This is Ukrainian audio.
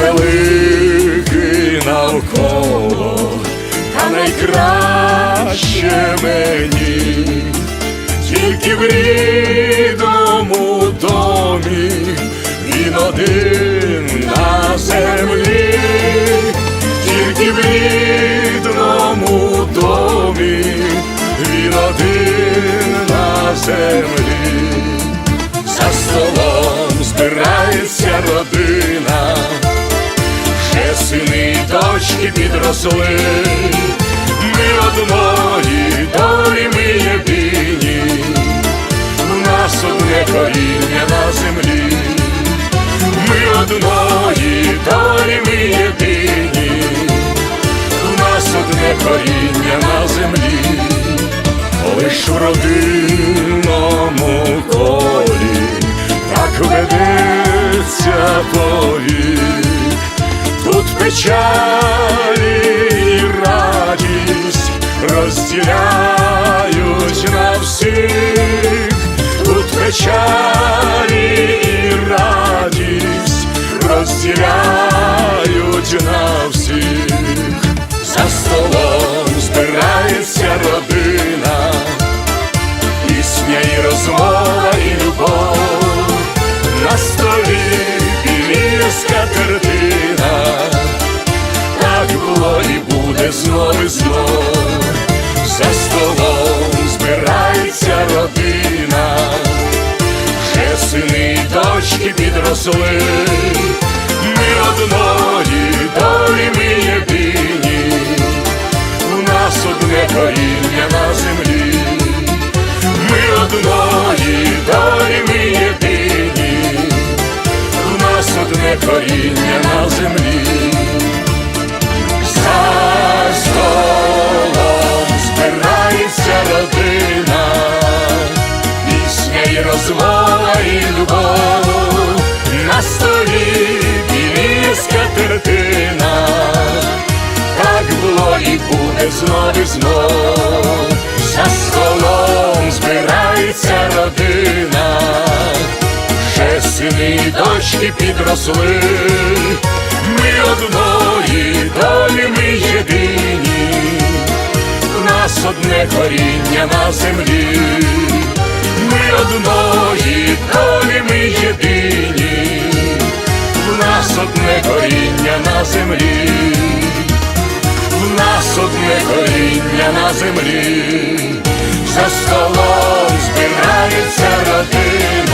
великий навколо, та найкраще мені, тільки в рідному домі він один. Сини й дочки підросли, ми одної долі ми єдині, у нас одне коріння на землі, ми одної долі ми єдині, у нас одне коріння на землі, лиш в родинному печалі і радість розділяють на всіх, тут печалі за столом збирається родина, вже сини й дочки підросли, ми одної долі ми єдині, у нас одне коріння на землі. Ми одної долі ми єдині, у нас одне коріння на землі, збирається родина, пісня і розмова, і любов, на столі білі скатертина, так було і буде знов і знов, за столом збирається родина, вже сини й дочки підросли, ми одної одне коріння на землі, ми одної долі ми єдині, в нас одне коріння на землі. В нас одне коріння на землі, за столом збирається родина,